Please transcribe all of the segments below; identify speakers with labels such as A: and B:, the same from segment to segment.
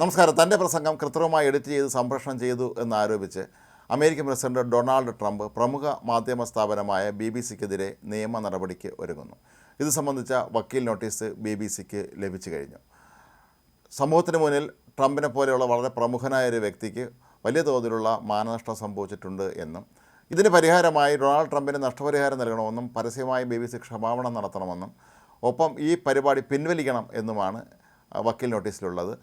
A: നമസ്കാരം. തന്റെ പ്രസംഗം കൃത്രിമമായി എഡിറ്റ് ചെയ്ത് സംപ്രേഷണം ചെയ്തു എന്നാരോപിച്ച് അമേരിക്കൻ പ്രസിഡന്റ് ഡൊണാൾഡ് ട്രംപ് പ്രമുഖ മാധ്യമ സ്ഥാപനമായ ബി ബി സിക്കെതിരെ നിയമ നടപടിക്ക് ഒരുങ്ങുന്നു. ഇത് സംബന്ധിച്ച വക്കീൽ നോട്ടീസ് ബി ബി സിക്ക് ലഭിച്ചു കഴിഞ്ഞു. സമൂഹത്തിന് മുന്നിൽ ട്രംപിനെ പോലെയുള്ള വളരെ പ്രമുഖനായ ഒരു വ്യക്തിക്ക് വലിയ തോതിലുള്ള മാനനഷ്ടം സംഭവിച്ചിട്ടുണ്ട് എന്നും ഇതിന് പരിഹാരമായി ഡൊണാൾഡ് ട്രംപിന് നഷ്ടപരിഹാരം നൽകണമെന്നും പരസ്യമായി ബി ബി സി ക്ഷമാപണം നടത്തണമെന്നും ഒപ്പം ഈ പരിപാടി പിൻവലിക്കണം എന്നുമാണ് വക്കീൽ നോട്ടീസിലുള്ളത്.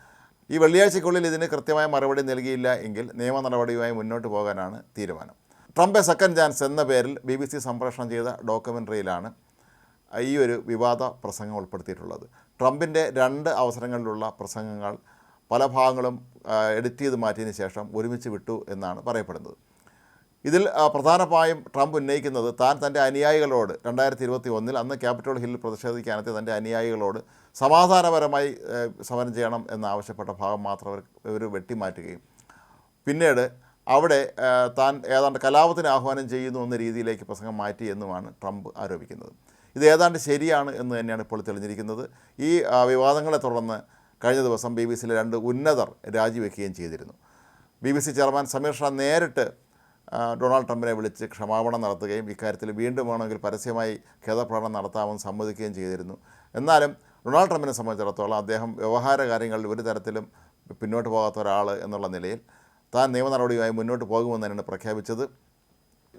A: ഈ വെള്ളിയാഴ്ചയ്ക്കുള്ളിൽ ഇതിന് കൃത്യമായ മറുപടി നൽകിയില്ല എങ്കിൽ നിയമ നടപടിയുമായി മുന്നോട്ട് പോകാനാണ് തീരുമാനം. ട്രംപ് എ സെക്കൻഡ് ചാൻസ് എന്ന പേരിൽ ബി ബി സി സംപ്രേഷണം ചെയ്ത ഡോക്യുമെന്ററിയിലാണ് ഈ ഒരു വിവാദ പ്രസംഗം ഉൾപ്പെടുത്തിയിട്ടുള്ളത്. ട്രംപിന്റെ രണ്ട് അവസരങ്ങളിലുള്ള പ്രസംഗങ്ങൾ പല ഭാഗങ്ങളും എഡിറ്റ് ചെയ്ത് മാറ്റിയതിന് ശേഷം ഒരുമിച്ച് വിട്ടു എന്നാണ് പറയപ്പെടുന്നത്. ഇതിൽ പ്രധാനമായും ട്രംപ് ഉന്നയിക്കുന്നത് താൻ തന്റെ അനുയായികളോട് രണ്ടായിരത്തി ഇരുപത്തി ഒന്നിൽ അന്ന് ക്യാപിറ്റോൾ ഹില്ലിൽ പ്രതിഷേധിക്കാനെത്തിയ തന്റെ അനുയായികളോട് സമാധാനപരമായി സമരം ചെയ്യണം എന്നാവശ്യപ്പെട്ട ഭാഗം മാത്രം അവർ ഇവർ വെട്ടിമാറ്റുകയും. പിന്നീട് അവിടെ താൻ ഏതാണ്ട് കലാപത്തിന് ആഹ്വാനം ചെയ്യുന്നു എന്ന രീതിയിലേക്ക് പ്രസംഗം മാറ്റി എന്നുമാണ് ട്രംപ് ആരോപിക്കുന്നത്. ഇത് ഏതാണ്ട് ശരിയാണ് എന്ന് തന്നെയാണ് ഇപ്പോൾ തെളിഞ്ഞിരിക്കുന്നത്. ഈ വിവാദങ്ങളെ തുടർന്ന് കഴിഞ്ഞ ദിവസം ബി ബി സിയിലെ രണ്ട് ഉന്നതർ രാജിവെക്കുകയും ചെയ്തിരുന്നു. B B C chairman Samir Shah നേരിട്ട് ഡൊണാൾഡ് ട്രംപിനെ വിളിച്ച് ക്ഷമാപണം നടത്തുകയും ഇക്കാര്യത്തിൽ വീണ്ടും വേണമെങ്കിൽ പരസ്യമായി ഖേദപ്രകടനം നടത്താമെന്ന് സമ്മതിക്കുകയും ചെയ്തിരുന്നു. എന്നാലും ഡൊണാൾഡ് ട്രംപിനെ സംബന്ധിച്ചിടത്തോളം അദ്ദേഹം വ്യവഹാര കാര്യങ്ങളിൽ ഒരു തരത്തിലും പിന്നോട്ട് പോകാത്ത ഒരാൾ എന്നുള്ള നിലയിൽ താൻ നിയമ നടപടിയുമായി മുന്നോട്ട് പോകുമെന്ന് തന്നെയാണ് പ്രഖ്യാപിച്ചത്.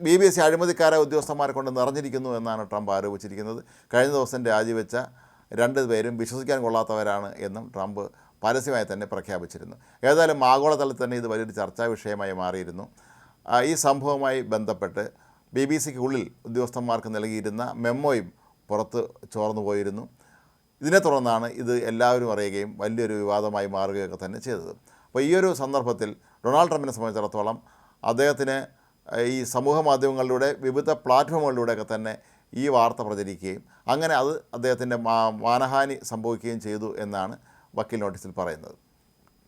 A: ബി ബി സി അഴിമതിക്കാരെ ഉദ്യോഗസ്ഥന്മാരെ കൊണ്ട് നിറഞ്ഞിരിക്കുന്നു എന്നാണ് ട്രംപ് ആരോപിച്ചിരിക്കുന്നത്. കഴിഞ്ഞ ദിവസം രാജിവെച്ച രണ്ട് പേരും വിശ്വസിക്കാൻ കൊള്ളാത്തവരാണ് എന്നും ട്രംപ് പരസ്യമായി തന്നെ പ്രഖ്യാപിച്ചിരുന്നു. ഏതായാലും ആഗോളതലത്തിൽ തന്നെ ഇത് വലിയൊരു ചർച്ചാ വിഷയമായി മാറിയിരുന്നു. ഈ സംഭവവുമായി ബന്ധപ്പെട്ട് ബി ബി സിക്ക് ഉള്ളിൽ ഉദ്യോഗസ്ഥന്മാർക്ക് നൽകിയിരുന്ന മെമ്മോയും പുറത്ത് ചോർന്നു പോയിരുന്നു. ഇതിനെ തുടർന്നാണ് ഇത് എല്ലാവരും അറിയുകയും വലിയൊരു വിവാദമായി മാറുകയൊക്കെ തന്നെ ചെയ്തത്. അപ്പോൾ ഈ ഒരു സന്ദർഭത്തിൽ ഡൊണാൾഡ് ട്രംപിനെ സംബന്ധിച്ചിടത്തോളം അദ്ദേഹത്തിന് ഈ സമൂഹ മാധ്യമങ്ങളിലൂടെ വിവിധ പ്ലാറ്റ്ഫോമുകളിലൂടെയൊക്കെ തന്നെ ഈ വാർത്ത പ്രചരിക്കുകയും അങ്ങനെ അത് അദ്ദേഹത്തിന്റെ മാനഹാനി സംഭവിക്കുകയും ചെയ്തു എന്നാണ് വക്കീൽ നോട്ടീസിൽ പറയുന്നത്.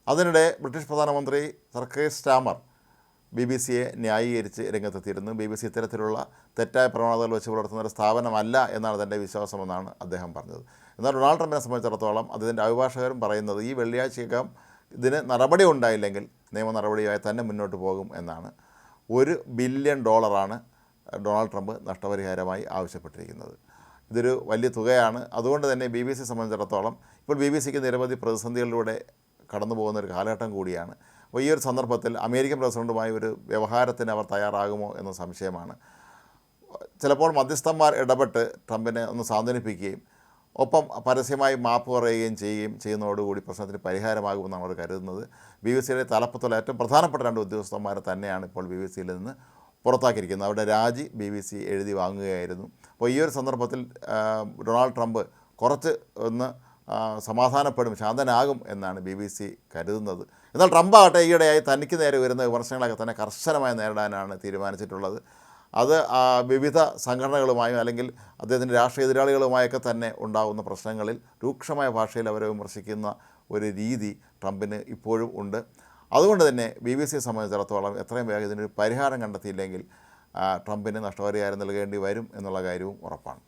A: അതിനിടെ ബ്രിട്ടീഷ് പ്രധാനമന്ത്രി സർക്കേസ് സ്റ്റാമർ ബി ബി സിയെ ന്യായീകരിച്ച് രംഗത്തെത്തിയിരുന്നു. ബി ബി സി ഇത്തരത്തിലുള്ള തെറ്റായ പ്രവണതകൾ വെച്ച് പുലർത്തുന്ന ഒരു സ്ഥാപനമല്ല എന്നാണ് തന്റെ വിശ്വാസമെന്നാണ് അദ്ദേഹം പറഞ്ഞത്. എന്നാൽ ഡൊണാൾഡ് ട്രംപിനെ സംബന്ധിച്ചിടത്തോളം അതിന്റെ അഭിഭാഷകരും പറയുന്നത് ഈ വെള്ളിയാഴ്ചയ്ക്കകം ഇതിന് നടപടി ഉണ്ടായില്ലെങ്കിൽ നിയമ നടപടിയായി തന്നെ മുന്നോട്ട് പോകും എന്നാണ്. ഒരു ബില്യൺ ഡോളറാണ് ഡൊണാൾഡ് ട്രംപ് നഷ്ടപരിഹാരമായി ആവശ്യപ്പെട്ടിരിക്കുന്നത്. ഇതൊരു വലിയ തുകയാണ്. അതുകൊണ്ട് തന്നെ ബി ബി സി സംബന്ധിച്ചിടത്തോളം ഇപ്പോൾ ബി ബി സിക്ക് നിരവധി പ്രതിസന്ധികളിലൂടെ കടന്നു പോകുന്ന ഒരു കാലഘട്ടം കൂടിയാണ്. അപ്പോൾ ഈ ഒരു സന്ദർഭത്തിൽ അമേരിക്കൻ പ്രസിഡന്റുമായി ഒരു വ്യവഹാരത്തിന് അവർ തയ്യാറാകുമോ എന്ന സംശയമാണ്. ചിലപ്പോൾ മധ്യസ്ഥന്മാർ ഇടപെട്ട് ട്രംപിനെ ഒന്ന് സാന്ത്വനിപ്പിക്കുകയും ഒപ്പം പരസ്യമായി മാപ്പ് പറയുകയും ചെയ്യുകയും ചെയ്യുന്നതോടുകൂടി പ്രശ്നത്തിന് പരിഹാരമാകുമെന്നാണ് അവർ കരുതുന്നത്. ബി ബി സിയുടെ തലപ്പത്തുള്ള ഏറ്റവും പ്രധാനപ്പെട്ട രണ്ട് ഉദ്യോഗസ്ഥന്മാരെ തന്നെയാണ് ഇപ്പോൾ ബി ബി സിയിൽ നിന്ന് പുറത്താക്കിയിരിക്കുന്നത്. അവരുടെ രാജി ബി ബി സി എഴുതി വാങ്ങുകയായിരുന്നു. അപ്പോൾ ഈ ഒരു സന്ദർഭത്തിൽ ഡൊണാൾഡ് ട്രംപ് കുറച്ച് ഒന്ന് സമാധാനപ്പെടും ശാന്തനാകും എന്നാണ് ബി ബി സി കരുതുന്നത്. എന്നാൽ ട്രംപ് ആകട്ടെ ഈയിടെയായി തനിക്ക് നേരെ വരുന്ന വിമർശനങ്ങളൊക്കെ തന്നെ കർശനമായി നേരിടാനാണ് തീരുമാനിച്ചിട്ടുള്ളത്. അത് വിവിധ സംഘടനകളുമായും അല്ലെങ്കിൽ അദ്ദേഹത്തിന്റെ രാഷ്ട്രീയ എതിരാളികളുമായൊക്കെ തന്നെ ഉണ്ടാകുന്ന പ്രശ്നങ്ങളിൽ രൂക്ഷമായ ഭാഷയിൽ അവരെ വിമർശിക്കുന്ന ഒരു രീതി ട്രംപിന് ഇപ്പോഴും ഉണ്ട്. അതുകൊണ്ട് തന്നെ ബി ബി സിയെ സംബന്ധിച്ചിടത്തോളം എത്രയും വേഗം ഇതിനൊരു പരിഹാരം കണ്ടെത്തിയില്ലെങ്കിൽ ട്രംപിന് നഷ്ടപരിഹാരം നൽകേണ്ടി വരും എന്നുള്ള കാര്യവും ഉറപ്പാണ്.